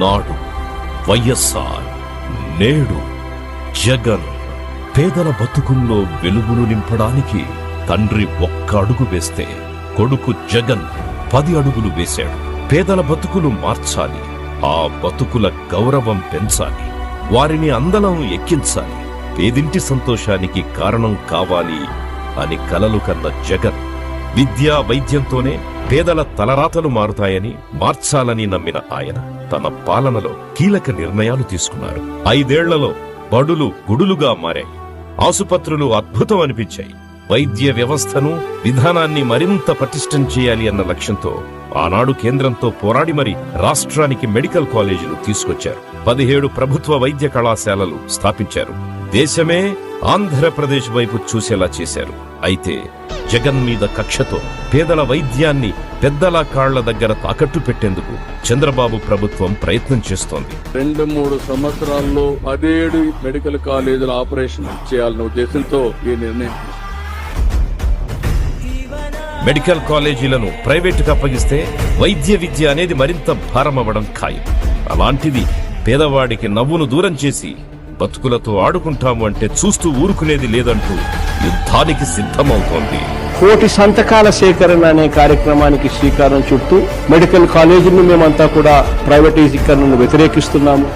నాడు వైఎస్ఆర్ నేడు జగన్ పేదల బతుకుల్లో వెలుగులు నింపడానికి తండ్రి ఒక్క అడుగు వేస్తే కొడుకు జగన్ పది అడుగులు వేశాడు. పేదల బతుకులు మార్చాలి ఆ బతుకుల గౌరవం పెంచాలి వారిని అందలం ఎక్కించాలి పేదింటి సంతోషానికి కారణం కావాలి అని కలలు కన్న జగన్ విద్యా వైద్యంతోనే పేదల తలరాతలు మారుతాయని మార్చాలని నమ్మిన ఆయన తన పాలనలో కీలక నిర్ణయాలు తీసుకున్నారు. ఐదేళ్ళలో బడులు గుడులుగా మారాయి. ఆసుపత్రులు అద్భుతం అనిపించాయి. వైద్య వ్యవస్థను విధానాన్ని మరింత పటిష్టం చేయాలి అన్న లక్ష్యంతో ఆనాడు కేంద్రంతో పోరాడి మరి రాష్ట్రానికి మెడికల్ కాలేజీలు తీసుకొచ్చారు. పదిహేడు ప్రభుత్వ వైద్య కళాశాలలు స్థాపించారు. దేశమే ఆంధ్రప్రదేశ్ వైపు చూసేలా చేశారు. అయితే జగన్ మీద కక్షతో పేదల వైద్యాన్ని పెద్దల కాళ్ళ దగ్గర తాకట్టు పెట్టేందుకు చంద్రబాబు ప్రభుత్వం ప్రయత్నం చేస్తోంది. రెండు మూడు సంవత్సరాల్లో పదిహేడు మెడికల్ కాలేజీల ఆపరేషన్ చేయాలన్న ఉద్దేశంతో ఈ నిర్ణయం మెడికల్ కాలేజీలను ప్రైవేటుకు అప్పగిస్తే వైద్య విద్య అనేది మరింత భారమవ్వడం ఖాయం. అలాంటిది పేదవాడికి నవ్వును దూరం చేసి బతుకులతో ఆడుకుంటాము అంటే చూస్తూ ఊరుకునేది లేదంటూ యుద్ధానికి సిద్ధమవుతోంది. కోటి సంతకాల సేకరణ అనే కార్యక్రమానికి శ్రీకారం చుట్టూ మెడికల్ కాలేజీని మేమంతా కూడా ప్రైవేటీకరణను వ్యతిరేకిస్తున్నాము.